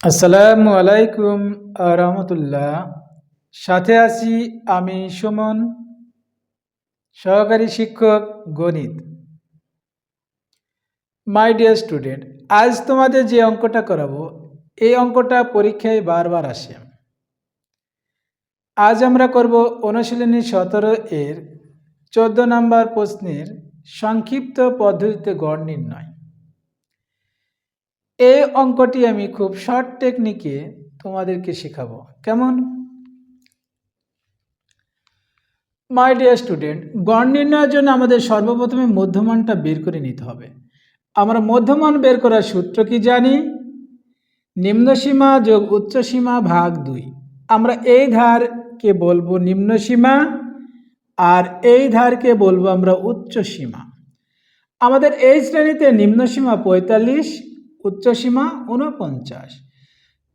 আসসালামু আলাইকুম রহমতুল্লাহ। সাথে আছি আমি সুমন, সহকারী শিক্ষক গণিত। মাই ডিয়ার স্টুডেন্ট আজ তোমাদের যে অঙ্কটা করাবো, এই অঙ্কটা পরীক্ষায় বারবার আসে। আজ আমরা করব অনুশীলনী সতেরো এর চোদ্দ নম্বর প্রশ্নের সংক্ষিপ্ত পদ্ধতিতে গড় নির্ণয়। এই অঙ্কটি আমি খুব শর্ট টেকনিকে তোমাদেরকে শেখাবো। কেমন? মাই ডিয়ার স্টুডেন্ট গড় নির্ণয়ের জন্য আমাদের সর্বপ্রথমে মধ্যমানটা বের করে নিতে হবে। আমরা মধ্যমান বের করার সূত্র কি জানি? নিম্নসীমা যোগ উচ্চসীমা ভাগ দুই। আমরা এই ধারকে বলব নিম্নসীমা আর এই ধারকে বলব আমরা উচ্চসীমা আমাদের এই শ্রেণীতে নিম্নসীমা পঁয়তাল্লিশ উচ্চসীমা উনপঞ্চাশ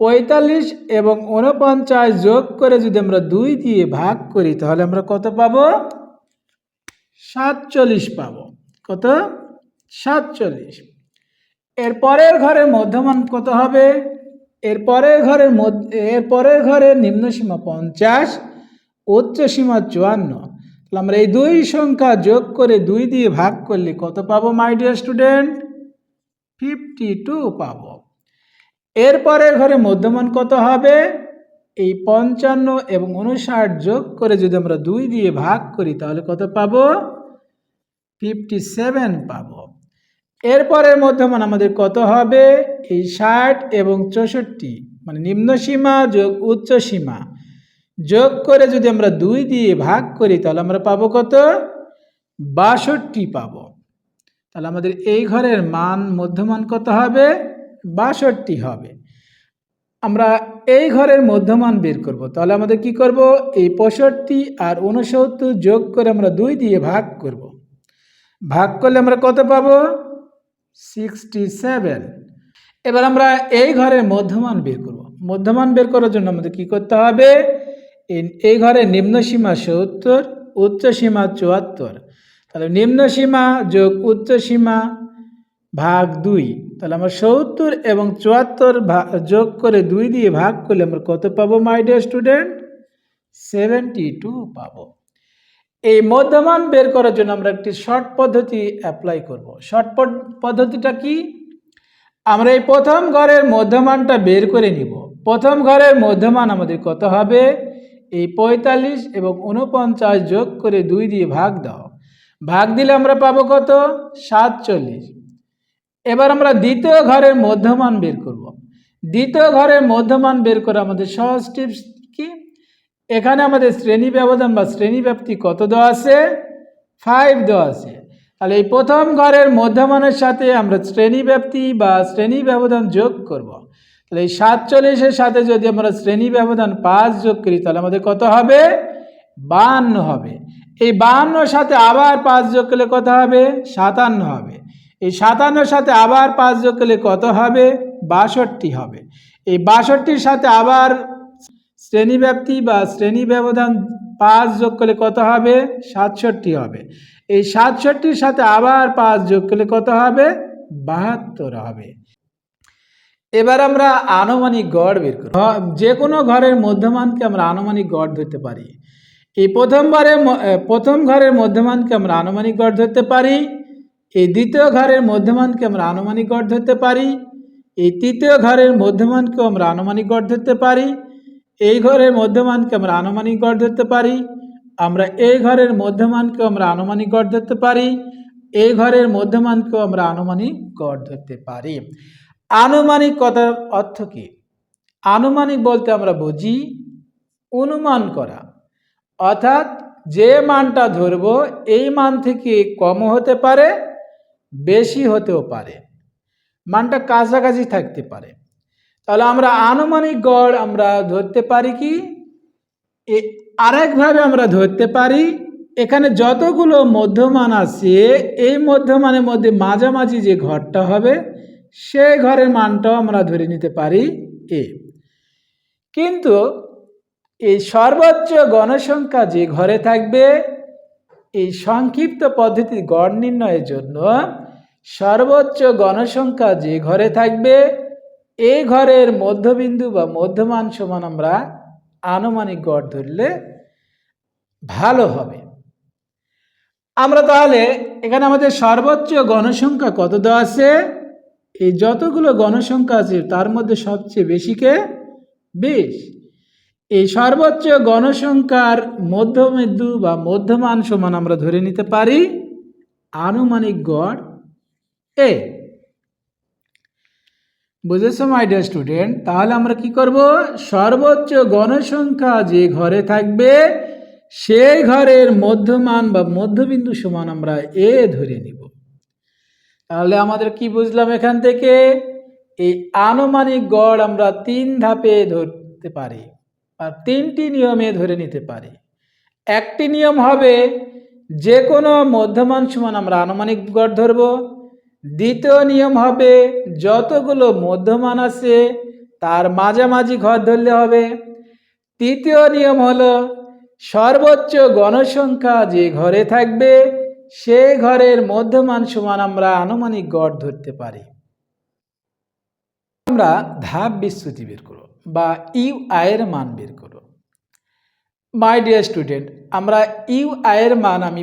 পঁয়তাল্লিশ এবং উনপঞ্চাশ যোগ করে যদি আমরা দুই দিয়ে ভাগ করি, তাহলে আমরা কত পাবো? সাতচল্লিশ পাবো। কত? সাতচল্লিশ। এর পরের ঘরের মধ্যমান কত হবে? এর পরের ঘরের মধ্যে, এর পরের ঘরের নিম্নসীমা পঞ্চাশ উচ্চ সীমা চুয়ান্ন। তাহলে আমরা এই দুই সংখ্যা যোগ করে দুই দিয়ে ভাগ করলে কত পাবো my dear student fifty two পাব। এরপরের ঘরে মধ্যমান কত হবে? এই পঞ্চান্ন এবং উনষাট যোগ করে যদি আমরা দুই দিয়ে ভাগ করি, তাহলে কত পাবো? ফিফটি সেভেন পাবো। এরপরের মধ্যমান আমাদের কত হবে? এই ষাট এবং চৌষট্টি মানে নিম্ন সীমা যোগ উচ্চ সীমা। যোগ করে যদি আমরা দুই দিয়ে ভাগ করি, তাহলে আমরা পাবো কত? বাষট্টি পাবো। তাহলে আমাদের এই ঘরের মান মধ্যমান কত হবে? বাষট্টি হবে। আমরা এই ঘরের মধ্যমান বের করব। তাহলে আমাদের কি করব? এই পঁয়ষট্টি আর উনসত্তর যোগ করে আমরা দুই দিয়ে ভাগ করব। ভাগ করলে আমরা কত পাব? Sixty seven. এবার আমরা এই ঘরের মধ্যমান বের করব। মধ্যমান বের করার জন্য আমাদের কি করতে হবে? এই- ঘরের নিম্ন সীমা সত্তর উচ্চ সীমা চুয়াত্তর। তাহলে নিম্ন সীমা যোগ উচ্চ সীমা ভাগ দুই। তাহলে আমরা সত্তর এবং চুয়াত্তর যোগ করে দুই দিয়ে ভাগ করলে আমরা কত পাবো my dear student seventy two পাবো। এই মধ্যমান বের করার জন্য আমরা একটি শর্ট পদ্ধতি অ্যাপ্লাই করব। শর্ট পদ্ধতিটা কি? আমরা এই প্রথম ঘরের মধ্যমানটা বের করে নিব। প্রথম ঘরের মধ্যমান আমাদের কত হবে? এই পঁয়তাল্লিশ এবং উনপঞ্চাশ যোগ করে দুই দিয়ে ভাগ দাও। ভাগ দিলে আমরা পাবো কত? সাতচল্লিশ। এবার আমরা দ্বিতীয় ঘরের মধ্যমান বের করব। দ্বিতীয় ঘরের মধ্যমান বের করে আমাদের সহজ টিপস কি? এখানে আমাদের শ্রেণি ব্যবধান বা শ্রেণি ব্যাপ্তি কত দেওয়া আছে? ফাইভ দেওয়া আছে। তাহলে এই প্রথম ঘরের মধ্যমানের সাথে আমরা শ্রেণি ব্যাপ্তি বা শ্রেণি ব্যবধান যোগ করব। তাহলে এই সাতচল্লিশের সাথে যদি আমরা শ্রেণি ব্যবধান পাঁচ যোগ করি, তাহলে আমাদের কত হবে? বাহান্ন হবে। এই বাহান্নর সাথে আবার পাঁচ যোগ করলে কত হবে? সাতান্ন হবে। এই সাতান্নর সাথে আবার পাঁচ যোগ করলে কত হবে? বাষট্টি হবে। এই বাষট্টির সাথে আবার শ্রেণীব্যাপ্তি বা শ্রেণি ব্যবধান পাঁচ যোগ করলে কত হবে? সাতষট্টি হবে। এই সাতষট্টির সাথে আবার পাঁচ যোগ করলে কত হবে? বাহাত্তর হবে। এবার আমরা আনুমানিক গড় বের করি যে কোনো ঘরের মধ্যমানকে আমরা আনুমানিক গড় ধরতে পারি। এই প্রথমবারে প্রথম ঘরের মধ্যমানকে আমরা আনুমানিক গড় ধরতে পারি। এই দ্বিতীয় ঘরের মধ্যমানকে আমরা আনুমানিক গড় ধরতে পারি। এই তৃতীয় ঘরের মধ্যমানকেও আমরা আনুমানিক গড় ধরতে পারি। এই ঘরের মধ্যমানকে আমরা আনুমানিক গড় ধরতে পারি। আমরা এই ঘরের মধ্যমানকেও আমরা আনুমানিক গড় ধরতে পারি। এই ঘরের মধ্যমানকেও আমরা আনুমানিক গড় ধরতে পারি। আনুমানিক কথার অর্থ কী? আনুমানিক বলতে আমরা বুঝি, অনুমান করা। অর্থাৎ যে মানটা ধরব, এই মান থেকে কম হতে পারে, বেশি হতেও পারে। মানটা কাছাকাছি থাকতে পারে। তাহলে আমরা আনুমানিক গড় আমরা ধরতে পারি কি? আরেকভাবে আমরা ধরতে পারি, এখানে যতগুলো মধ্যমান আছে, এই মধ্যমানের মধ্যে মাঝামাঝি যে ঘরটা হবে, সেই ঘরের মানটাও আমরা ধরে নিতে পারি এ। কিন্তু এই সর্বোচ্চ গণসংখ্যা যে ঘরে থাকবে, এই সংক্ষিপ্ত পদ্ধতি গড় নির্ণয়ের জন্য সর্বোচ্চ গণসংখ্যা যে ঘরে থাকবে এই ঘরের মধ্যবিন্দু বা মধ্যমান সমান আমরা আনুমানিক গড় ধরলে ভালো হবে। আমরা তাহলে এখানে আমাদের সর্বোচ্চ গণসংখ্যা কত দেওয়া আছে? এই যতগুলো গণসংখ্যা আছে, তার মধ্যে সবচেয়ে বেশিকে বিশ। এই সর্বোচ্চ গণসংখ্যার মধ্যবিন্দু বা মধ্যমান সমান আমরা ধরে নিতে পারি আনুমানিক গড় এ বুঝেছ মাই ডিয়ার স্টুডেন্ট তাহলে আমরা কি করব? সর্বোচ্চ গণসংখ্যা যে ঘরে থাকবে, সেই ঘরের মধ্যমান বা মধ্যবিন্দু সমান আমরা এ ধরে নিব। তাহলে আমাদের কি বুঝলাম এখান থেকে? এই আনুমানিক গড় আমরা তিন ধাপে ধরতে পারি। তিনটি নিয়মে ধরে নিতে পারি। একটি নিয়ম হবে যে কোনো মধ্যমান সমান আমরা আনুমানিক গড় ধরব। দ্বিতীয় নিয়ম হবে, যতগুলো মধ্যমান আছে, তার মাঝামাঝি ঘর ধরলে হবে। তৃতীয় নিয়ম হলো, সর্বোচ্চ গণসংখ্যা যে ঘরে থাকবে সেই ঘরের মধ্যমান সমান আমরা আনুমানিক গড় ধরতে পারি। আমরা ধাপ বিচ্যুতি বের করো বা ইউ আয়ের মান বের করো। মাই ডিয়ার স্টুডেন্ট আমরা ইউ আয়ের মান আমি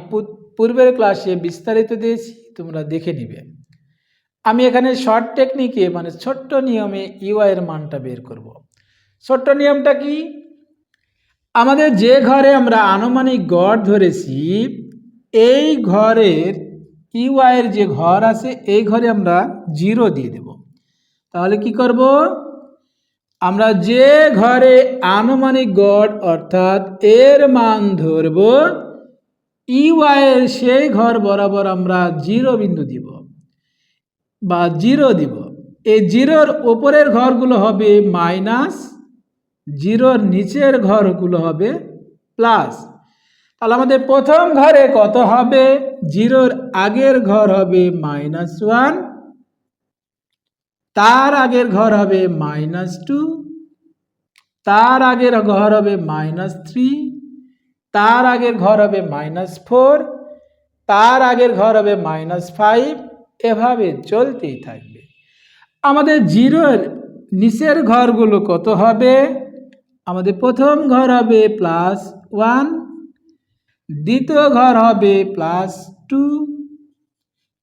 পূর্বের ক্লাসে বিস্তারিত দিয়েছি, তোমরা দেখে নিবে। আমি এখানে শর্ট টেকনিকে মানে ছোট্ট নিয়মে ইউ আয়ের মানটা বের করব। ছোট্ট নিয়মটা কি? আমাদের যে ঘরে আমরা আনুমানিক গড় ধরেছি, এই ঘরের ইউআইয়ের যে ঘর আছে, এই ঘরে আমরা জিরো দিয়ে দেব। তাহলে কি করব? আমরা যে ঘরে আনুমানিক গড় অর্থাৎ এর মান ধরব ইউআইয়ের সেই ঘর বরাবর আমরা জিরো বিন্দু দিব বা জিরো দিব। এই জিরোর ওপরের ঘরগুলো হবে মাইনাস, জিরোর নিচের ঘরগুলো হবে প্লাস। তাহলে আমাদের প্রথম ঘরে কত হবে? জিরোর আগের ঘর হবে মাইনাস ওয়ান তার আগের ঘর হবে মাইনাস টু তার আগের ঘর হবে মাইনাস থ্রি তার আগের ঘর হবে মাইনাস ফোর তার আগের ঘর হবে মাইনাস ফাইভ এভাবে চলতেই থাকবে। আমাদের জিরোর নিচের ঘরগুলো কত হবে? আমাদের প্রথম ঘর হবে প্লাস ওয়ান দ্বিতীয় ঘর হবে প্লাস টু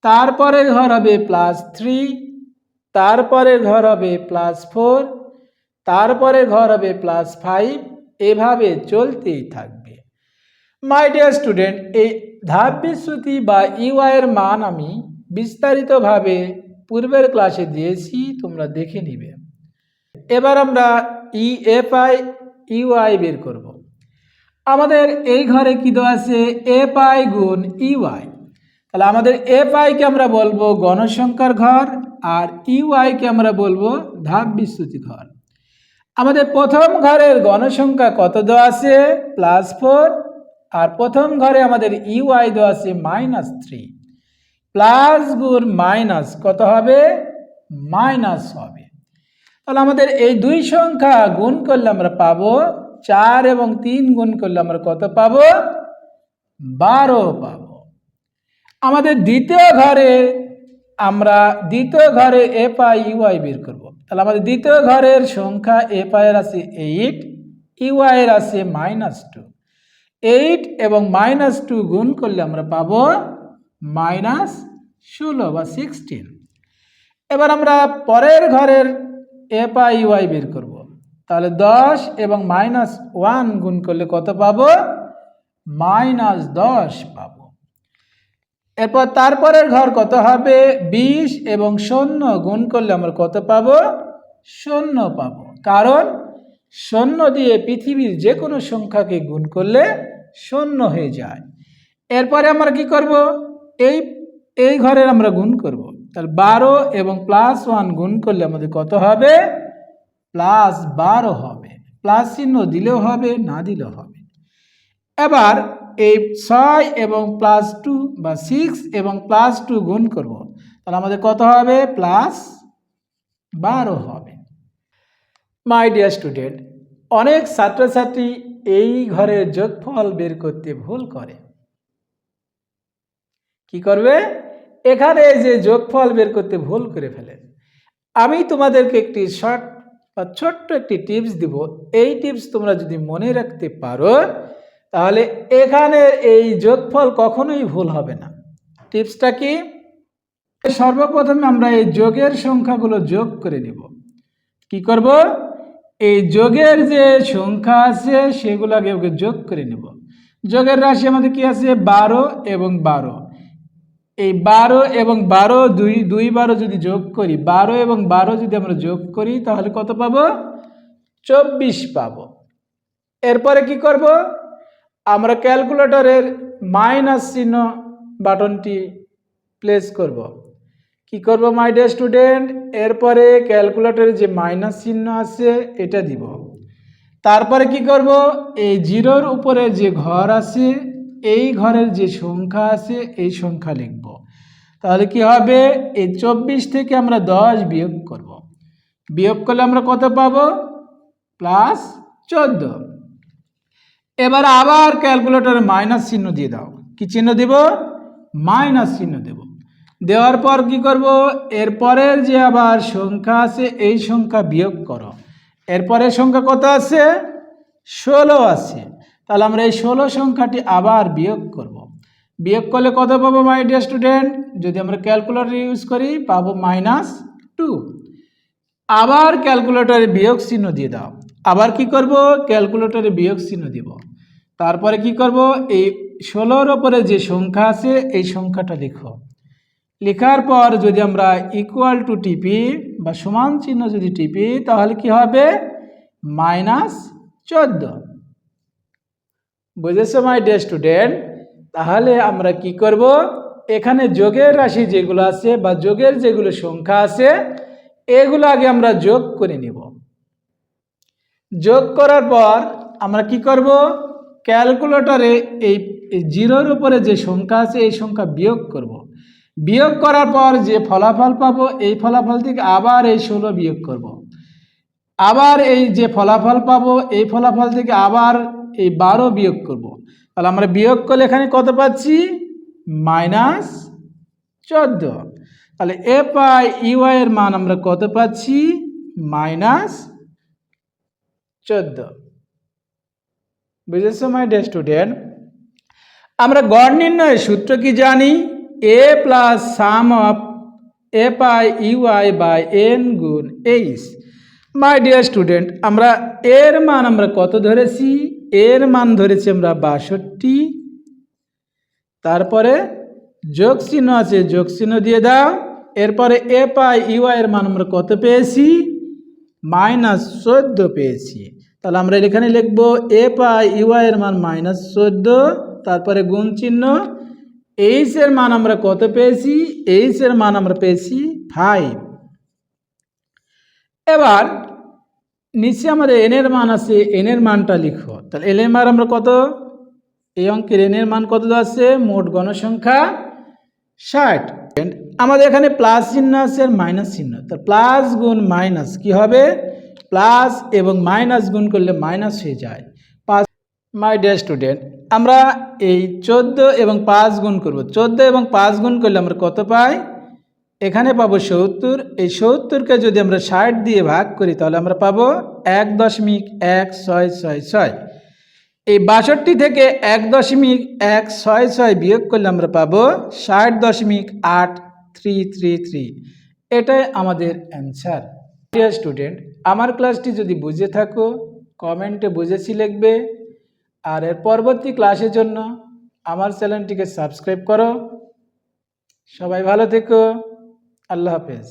তারপরের ঘর হবে প্লাস থ্রি তারপরের ঘর হবে প্লাস ফোর তারপরে ঘর হবে প্লাস ফাইভ এভাবে চলতেই থাকবে। মাই ডিয়ার স্টুডেন্ট এই ধাপ বিশ্রুতি বা ইউআইয়ের মান আমি বিস্তারিতভাবে পূর্বের ক্লাসে দিয়েছি, তোমরা দেখে নিবে। এবার আমরা ই এফ আই ইউআই বের করব। আমাদের এই ঘরে কি দেওয়া আছে? এফ আই গুণ ইউআই তাহলে আমাদের এফ আইকে আমরা বলব গণসংখ্যার ঘর আর ইউআইকে আমরা বলব ধাপ বিচ্যুতি ঘর আমাদের প্রথম ঘরের গণসংখ্যা কত দেওয়া আছে? প্লাস ফোর আর প্রথম ঘরে আমাদের ইউআই দেওয়া আছে মাইনাস থ্রি প্লাস গুণ মাইনাস কত হবে? মাইনাস হবে। তাহলে আমাদের এই দুই সংখ্যা গুণ করলে আমরা পাবো চার এবং তিন গুণ করলে আমরা কত পাবো? বারো পাবো। আমাদের দ্বিতীয় ঘরে আমরা দ্বিতীয় ঘরে এফ আই ইউআই বের করব। তাহলে আমাদের দ্বিতীয় ঘরের সংখ্যা আই এর আছে এইট ইউআই এর আছে মাইনাস টু এইট এবং মাইনাস টু গুণ করলে আমরা পাবো মাইনাস ষোলো বা সিক্সটিন এবার আমরা পরের ঘরের এফ আই ইউআই বের করব। তাহলে দশ এবং মাইনাস ওয়ান গুণ করলে কত পাবো? মাইনাস দশ পাবো। এরপর তারপরের ঘর কত হবে? বিশ এবং শূন্য গুণ করলে আমরা কত পাব? শূন্য পাব। কারণ শূন্য দিয়ে পৃথিবীর যে কোনো সংখ্যাকে গুণ করলে শূন্য হয়ে যায়। এরপরে আমরা কি করব? এই এই ঘরের আমরা গুণ করব। তাহলে বারো এবং প্লাস ওয়ান গুণ করলে আমাদের কত হবে? প্লাস বারো হবে। প্লাস চিহ্ন দিলেও হবে, না দিলেও হবে। এবার এই ছয় এবং প্লাস টু বা সিক্স এবং প্লাস টু গুণ করব। তাহলে আমাদের কত হবে? প্লাস বারো হবে। মাই ডিয়ার স্টুডেন্ট, অনেক ছাত্রছাত্রী এই ঘরের যোগফল বের করতে ভুল করে। কি করবে? এখানে যে যোগফল বের করতে ভুল করে ফেলে। আমি তোমাদেরকে একটি শর্ট বা ছোট্ট একটি টিপস দিব। এই টিপস তোমরা যদি মনে রাখতে পারো তাহলে এখানে এই যোগফল কখনোই ভুল হবে না। টিপসটা কি? সর্বপ্রথমে আমরা এই যোগের সংখ্যাগুলো যোগ করে নিব। কি করব? এই যোগের যে সংখ্যা আছে সেগুলো আগে ওকে যোগ করে নেব। যোগের রাশি আমাদের কি আছে? বারো এবং বারো। এই বারো এবং বারো দুই দুই বারো যদি যোগ করি, বারো এবং বারো যদি আমরা যোগ করি, তাহলে কত পাবো? চব্বিশ পাবো। এরপরে কি করব? আমরা ক্যালকুলেটরের মাইনাস চিহ্ন বাটনটি প্লেস করব। কি করব মাই ডে স্টুডেন্ট এরপরে ক্যালকুলেটরের যে মাইনাস চিহ্ন আছে, এটা দিব। তারপরে কি করব, এই জিরোর উপরে যে ঘর আছে, এই ঘরের যে সংখ্যা আছে, এই সংখ্যা লিখব। তাহলে কি হবে, এই চব্বিশ থেকে আমরা দশ বিয়োগ করব। বিয়োগ করলে আমরা কত পাব? প্লাস চোদ্দ। এবার আবার ক্যালকুলেটরে মাইনাস চিহ্ন দিয়ে দাও। কি চিহ্ন দেব? মাইনাস চিহ্ন দেব। দেওয়ার পর কি করব? এরপরের যে আবার সংখ্যা আছে, এই সংখ্যা বিয়োগ করো। এরপরের সংখ্যা কত আছে? ষোলো আছে। তাহলে আমরা এই ষোলো সংখ্যাটি আবার বিয়োগ করব। বিয়োগ করলে কত পাবো মাই ডিয়ার স্টুডেন্ট যদি আমরা ক্যালকুলেটর ইউজ করি, পাবো মাইনাস টু। আবার ক্যালকুলেটরে বিয়োগ চিহ্ন দিয়ে দাও। আবার কি করব? ক্যালকুলেটরে বিয়োগ চিহ্ন দিব। তারপরে কি করব? এই ষোলোর ওপরে যে সংখ্যা আছে, এই সংখ্যাটা লিখো। লেখার পর যদি আমরা ইকুয়াল টু টিপি বা সমান চিহ্ন যদি টিপি তাহলে কি হবে? মাইনাস চোদ্দ। বুঝেছ মাই ডে স্টুডেন্ট তাহলে আমরা কি করব? এখানে যোগের রাশি যেগুলো আছে বা যোগের যেগুলো সংখ্যা আছে, এগুলো আগে আমরা যোগ করে নিব। যোগ করার পর আমরা কি করব ক্যালকুলেটরে এই জিরোর উপরে যে সংখ্যা আছে, এই সংখ্যা বিয়োগ করব। বিয়োগ করার পর যে ফলাফল পাবো, এই ফলাফল থেকে আবার এই ষোলো বিয়োগ করব। আবার এই যে ফলাফল পাবো, এই ফলাফল থেকে আবার এই বারো বিয়োগ করব। তাহলে আমরা বিয়োগ করলে এখানে কত পাচ্ছি মাইনাস চোদ্দ তাহলে এ পাই ইউআই এর মান আমরা কত পাচ্ছি মাইনাস চোদ্দ। বুঝেছ মাই ডে স্টুডেন্ট আমরা গড় নির্ণয়ের সূত্র কি জানি? A plus sum of A pi UI by N গুণ এইচ মাই ডিয়ার স্টুডেন্ট আমরা এর মান আমরা কত ধরেছি? এর মান ধরেছি আমরা বাষট্টি। তারপরে যোগ চিহ্ন আছে, যোগ চিহ্ন দিয়ে দাও। এরপরে এ পাই ইউআই এর মান আমরা কত পেয়েছি? মাইনাস চোদ্দ পেয়েছি। তাহলে আমরা এখানে লিখব এ পাই ইউআই এর মান মাইনাস চোদ্দ, তারপরে গুণ চিহ্ন এইচ এর মান আমরা কত পেয়েছি? এইচ এর মান আমরা পেয়েছি ফাইভ এবার নিচে আমাদের এন এর মান আছে এন এর মানটা লিখো। তাহলে এন এর মান আমরা কত? এই অঙ্কের এন এর মান কত আছে? মোট গণসংখ্যা ষাট। আমাদের এখানে প্লাস চিহ্ন আছে আর মাইনাস চিহ্ন। তো প্লাস গুণ মাইনাস কি হবে? প্লাস এবং মাইনাস গুণ করলে মাইনাস হয়ে যায়। পাঁচ মাই ডে স্টুডেন্ট আমরা এই চোদ্দ এবং পাঁচ গুণ করব। চোদ্দ এবং পাঁচ গুণ করলে আমরা কত পাই? এখানে পাবো সত্তর। এই সত্তরকে যদি আমরা ষাট দিয়ে ভাগ করি, তাহলে আমরা পাবো এক দশমিক এক ছয় ছয় ছয়। এই বাষট্টি থেকে এক দশমিক এক ছয় ছয় বিয়োগ করলে আমরা পাবো ষাট দশমিক আট থ্রি থ্রি থ্রি। এটাই আমাদের অ্যান্সার ডিয়ার স্টুডেন্ট আমার ক্লাসটি যদি বুঝে থাকো, কমেন্টে বুঝেছি লিখবে। আর এর পরবর্তী ক্লাসের জন্য আমার চ্যানেলটিকে সাবস্ক্রাইব করো। সবাই ভালো থেকো। আল্লাহ হাফেজ।